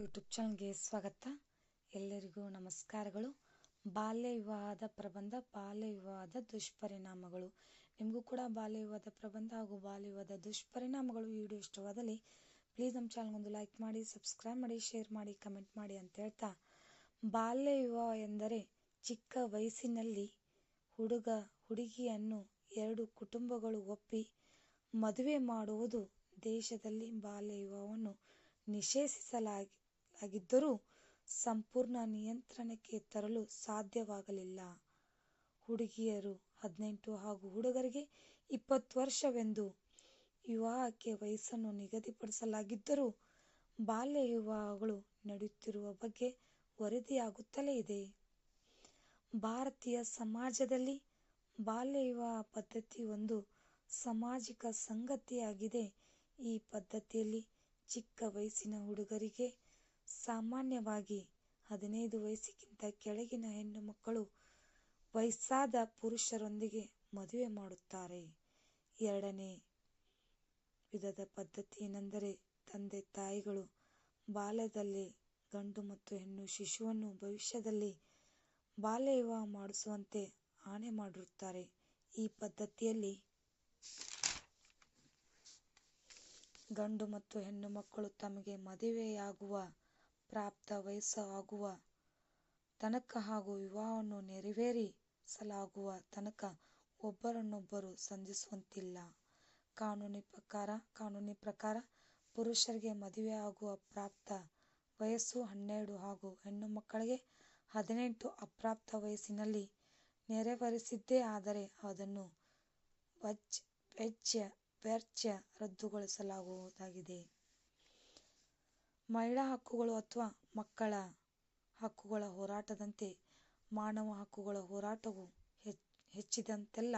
YouTube ಚಾನಲ್ಗೆ ಸ್ವಾಗತ. ಎಲ್ಲರಿಗೂ ನಮಸ್ಕಾರಗಳು. ಬಾಲ್ಯ ವಿವಾಹದ ಪ್ರಬಂಧ ಬಾಲ್ಯ ವಿವಾಹದ ದುಷ್ಪರಿಣಾಮಗಳು. ನಿಮಗೂ ಕೂಡ ಬಾಲ್ಯ ವಿವಾಹದ ಪ್ರಬಂಧ ಹಾಗೂ ಬಾಲ್ಯ ವಿವಾಹದ ದುಷ್ಪರಿಣಾಮಗಳು ವಿಡಿಯೋ ಇಷ್ಟವಾದಲ್ಲಿ ಪ್ಲೀಸ್ ನಮ್ಮ ಚಾನಲ್ಗೊಂದು ಲೈಕ್ ಮಾಡಿ ಸಬ್ಸ್ಕ್ರೈಬ್ ಮಾಡಿ ಶೇರ್ ಮಾಡಿ ಕಮೆಂಟ್ ಮಾಡಿ ಅಂತ ಹೇಳ್ತಾ. ಬಾಲ್ಯ ವಿವಾಹ ಎಂದರೆ ಚಿಕ್ಕ ವಯಸ್ಸಿನಲ್ಲಿ ಹುಡುಗ, ಹುಡುಗಿಯನ್ನು ಎರಡು ಕುಟುಂಬಗಳು ಒಪ್ಪಿ ಮದುವೆ ಮಾಡುವುದು ದೇಶದಲ್ಲಿ ಬಾಲ್ಯ ವಿವಾಹವನ್ನು ನಿಷೇಧಿಸಲಾಗಿದ್ದರೂ ಸಂಪೂರ್ಣ ನಿಯಂತ್ರಣಕ್ಕೆ ತರಲು ಸಾಧ್ಯವಾಗಲಿಲ್ಲ. ಹುಡುಗಿಯರು ಹದಿನೆಂಟು ಹಾಗೂ ಹುಡುಗರಿಗೆ ಇಪ್ಪತ್ತು ವರ್ಷವೆಂದು ವಿವಾಹಕ್ಕೆ ವಯಸ್ಸನ್ನು ನಿಗದಿಪಡಿಸಲಾಗಿದ್ದರೂ ಬಾಲ್ಯ ವಿವಾಹಗಳು ನಡೆಯುತ್ತಿರುವ ಬಗ್ಗೆ ವರದಿಯಾಗುತ್ತಲೇ ಇದೆ. ಭಾರತೀಯ ಸಮಾಜದಲ್ಲಿ ಬಾಲ್ಯ ವಿವಾಹ ಪದ್ಧತಿ ಒಂದು ಸಾಮಾಜಿಕ ಸಂಗತಿಯಾಗಿದೆ. ಈ ಪದ್ಧತಿಯಲ್ಲಿ ಚಿಕ್ಕ ವಯಸ್ಸಿನ ಹುಡುಗರಿಗೆ ಸಾಮಾನ್ಯವಾಗಿ ಹದಿನೈದು ವಯಸ್ಸಿಗಿಂತ ಕೆಳಗಿನ ಹೆಣ್ಣು ಮಕ್ಕಳು ವಯಸ್ಸಾದ ಪುರುಷರೊಂದಿಗೆ ಮದುವೆ ಮಾಡುತ್ತಾರೆ. ಎರಡನೇ ವಿಧದ ಪದ್ಧತಿ ಏನೆಂದರೆ, ತಂದೆ ತಾಯಿಗಳು ಬಾಲ್ಯದಲ್ಲೇ ಗಂಡು ಮತ್ತು ಹೆಣ್ಣು ಶಿಶುವನ್ನು ಭವಿಷ್ಯದಲ್ಲಿ ಬಾಲ್ಯ ವಿವಾಹ ಮಾಡಿಸುವಂತೆ ಆಣೆ ಮಾಡಿರುತ್ತಾರೆ. ಈ ಪದ್ಧತಿಯಲ್ಲಿ ಗಂಡು ಮತ್ತು ಹೆಣ್ಣು ಮಕ್ಕಳು ತಮಗೆ ಮದುವೆಯಾಗುವ ಪ್ರಾಪ್ತ ವಯಸ್ಸು ಆಗುವ ತನಕ ಹಾಗೂ ವಿವಾಹವನ್ನು ನೆರವೇರಿಸಲಾಗುವ ತನಕ ಒಬ್ಬರನ್ನೊಬ್ಬರು ಸಂಧಿಸುವಂತಿಲ್ಲ. ಕಾನೂನಿನ ಪ್ರಕಾರ ಕಾನೂನಿನ ಪ್ರಕಾರ ಪುರುಷರಿಗೆ ಮದುವೆಯಾಗುವ ಪ್ರಾಪ್ತ ವಯಸ್ಸು ಹನ್ನೆರಡು ಹಾಗೂ ಹೆಣ್ಣು ಮಕ್ಕಳಿಗೆ ಹದಿನೆಂಟು ಅಪ್ರಾಪ್ತ ವಯಸ್ಸಿನಲ್ಲಿ ನೆರವೇರಿಸಿದ್ದೇ ಆದರೆ ಅದನ್ನು ವೆಚ್ಚ ರದ್ದುಗೊಳಿಸಲಾಗುವುದಾಗಿದೆ. ಮಹಿಳಾ ಹಕ್ಕುಗಳು ಅಥವಾ ಮಕ್ಕಳ ಹಕ್ಕುಗಳ ಹೋರಾಟದಂತೆ ಮಾನವ ಹಕ್ಕುಗಳ ಹೋರಾಟವು ಹೆಚ್ಚಿದಂತೆಲ್ಲ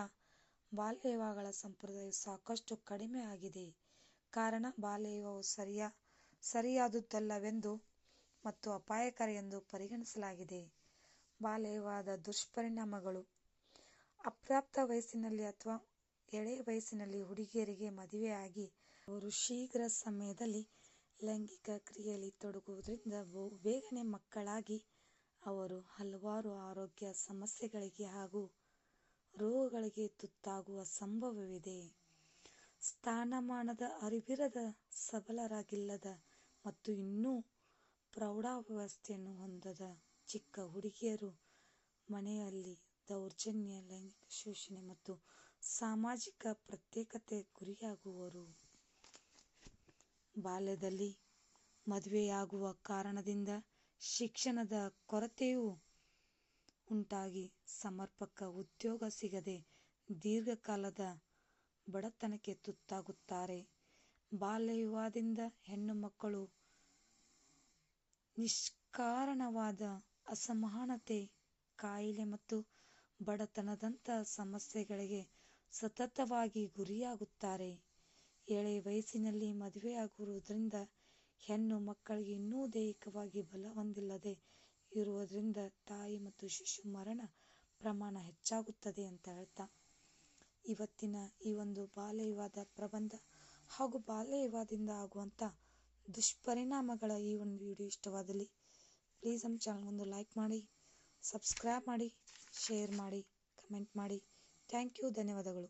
ಬಾಲ್ಯ ವಿವಾಹಗಳ ಸಂಪ್ರದಾಯವು ಸಾಕಷ್ಟು ಕಡಿಮೆ ಆಗಿದೆ. ಕಾರಣ ಬಾಲ್ಯ ವಿವಾಹವು ಸರಿಯ, ಸರಿಯಾದುದಲ್ಲವೆಂದು ಮತ್ತು ಅಪಾಯಕಾರಿ ಎಂದು ಪರಿಗಣಿಸಲಾಗಿದೆ. ಬಾಲ್ಯ ವಿವಾಹದ ದುಷ್ಪರಿಣಾಮಗಳು ಅಪ್ರಾಪ್ತ ವಯಸ್ಸಿನಲ್ಲಿ ಅಥವಾ ಎಳೆ ವಯಸ್ಸಿನಲ್ಲಿ ಹುಡುಗಿಯರಿಗೆ ಮದುವೆಯಾಗಿ ಅವರು ಶೀಘ್ರ ಸಮಯದಲ್ಲಿ ಲೈಂಗಿಕ ಕ್ರಿಯೆಯಲ್ಲಿ ತೊಡಗುವುದರಿಂದ ಬೇಗನೆ ಮಕ್ಕಳಾಗಿ ಅವರು ಹಲವಾರು ಆರೋಗ್ಯ ಸಮಸ್ಯೆಗಳಿಗೆ ಹಾಗೂ ರೋಗಗಳಿಗೆ ತುತ್ತಾಗುವ ಸಂಭವವಿದೆ. ಸ್ಥಾನಮಾನದ ಅರಿವಿರದ ಸಬಲರಾಗಿಲ್ಲದ ಮತ್ತು ಇನ್ನೂ ಪ್ರೌಢಾವಸ್ಥೆಯನ್ನು ಹೊಂದದ ಚಿಕ್ಕ ಹುಡುಗಿಯರು ಮನೆಯಲ್ಲಿ ದೌರ್ಜನ್ಯ, ಲೈಂಗಿಕ ಶೋಷಣೆ ಮತ್ತು ಸಾಮಾಜಿಕ ಪ್ರತ್ಯೇಕತೆ ಗುರಿಯಾಗುವರು. ಬಾಲ್ಯದಲ್ಲಿ ಮದುವೆಯಾಗುವ ಕಾರಣದಿಂದ ಶಿಕ್ಷಣದ ಕೊರತೆಯೂ ಉಂಟಾಗಿ ಸಮರ್ಪಕ ಉದ್ಯೋಗ ಸಿಗದೆ ದೀರ್ಘಕಾಲದ ಬಡತನಕ್ಕೆ ತುತ್ತಾಗುತ್ತಾರೆ. ಬಾಲ್ಯ ವಿವಾಹದಿಂದ ಹೆಣ್ಣು ಮಕ್ಕಳು ನಿಷ್ಕಾರಣವಾದ ಅಸಮಾನತೆ, ಕಾಯಿಲೆ ಮತ್ತು ಬಡತನದಂಥ ಸಮಸ್ಯೆಗಳಿಗೆ ಸತತವಾಗಿ ಗುರಿಯಾಗುತ್ತಾರೆ. ಎಳೆ ವಯಸ್ಸಿನಲ್ಲಿ ಮದುವೆಯಾಗುವುದರಿಂದ ಹೆಣ್ಣು ಮಕ್ಕಳಿಗೆ ಇನ್ನೂ ದೈಹಿಕವಾಗಿ ಬಲ ಹೊಂದಿಲ್ಲದೆ ಇರುವುದರಿಂದ ತಾಯಿ ಮತ್ತು ಶಿಶು ಮರಣ ಪ್ರಮಾಣ ಹೆಚ್ಚಾಗುತ್ತದೆ ಅಂತ ಹೇಳ್ತಾ ಇವತ್ತಿನ ಈ ಒಂದು ಬಾಲ್ಯ ವಿವಾಹದ ಪ್ರಬಂಧ ಹಾಗೂ ಬಾಲ್ಯ ವಿವಾದದಿಂದ ಆಗುವಂಥ ದುಷ್ಪರಿಣಾಮಗಳ ಈ ಒಂದು ವಿಡಿಯೋ ಇಷ್ಟವಾದಲ್ಲಿ ಪ್ಲೀಸ್ ನಮ್ಮ ಒಂದು ಲೈಕ್ ಮಾಡಿ ಸಬ್ಸ್ಕ್ರೈಬ್ ಮಾಡಿ ಶೇರ್ ಮಾಡಿ ಕಮೆಂಟ್ ಮಾಡಿ. ಥ್ಯಾಂಕ್ ಯು ಧನ್ಯವಾದಗಳು.